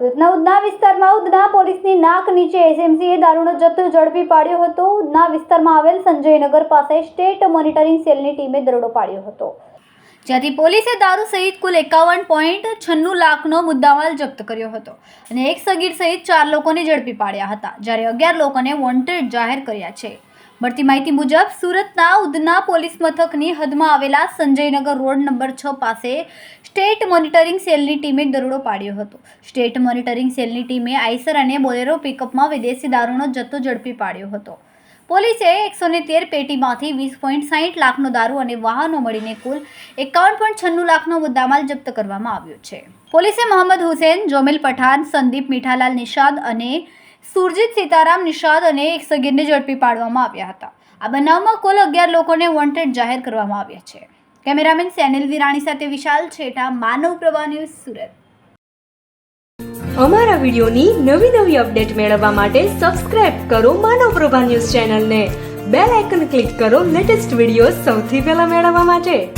સુરતના ઉધના વિસ્તારમાં ઉધના પોલીસની નાક નીચે એસએમસીએ દારૂનો જથ્થો ઝડપી પાડ્યો હતો. ઉધના વિસ્તારમાં આવેલ સંજયનગર પાસે સ્ટેટ મોનિટરિંગ સેલની ટીમે દરોડો પાડ્યો હતો. જ્યાંથી પોલીસે દારૂ સહિત કુલ એકાવન પોઈન્ટ છન્નું લાખનો મુદ્દામાલ જપ્ત કર્યો હતો અને એક સગીર સહિત ચાર લોકોને ઝડપી પાડ્યા હતા. જ્યારે અગિયાર લોકોને વોન્ટેડ જાહેર કર્યા છે. મળતી માહિતી મુજબ, સુરતના ઉધના પોલીસ મથકની હદમાં આવેલા સંજયનગર રોડ નંબર છ પાસે સ્ટેટ મોનિટરિંગ સેલની ટીમે દરોડો પાડ્યો હતો. સ્ટેટ મોનિટરિંગ સેલની ટીમે આઈસર અને બોલેરો પિકઅપમાં વિદેશી દારૂનો જથ્થો ઝડપી પાડ્યો હતો. પોલીસે એકસો ને તેર પેટીમાંથી વીસ પોઈન્ટ સાહીઠ લાખનો દારૂ અને વાહનો મળીને કુલ એકાવન પોઈન્ટ છન્નું લાખનો મુદ્દામાલ જપ્ત કરવામાં આવ્યો છે. પોલીસે મોહમ્મદ હુસેન, જોમેલ પઠાણ, સંદીપ મીઠાલાલ નિષાદ અને સુરજીત સીતારામ, નિષાદ અને એક સગીરને ઝડપી પાડવામાં આવ્યા હતા. આ બનાવમાં કુલ અગિયાર લોકોને વોન્ટેડ જાહેર કરવામાં આવ્યા છે. કેમેરામેન સેનિલ વિરાણી સાથે વિશાલ છેઠા માનવ પ્રભા ન્યૂઝ સુરત. અમારા વિડીયોની નવી નવી અપડેટ મેળવવા માટે સબસ્ક્રાઇબ કરો માનવ પ્રભા ન્યૂઝ ચેનલને. બેલ આઇકન ક્લિક કરો લેટેસ્ટ વીડિયો સૌથી પહેલા મેળવવા માટે.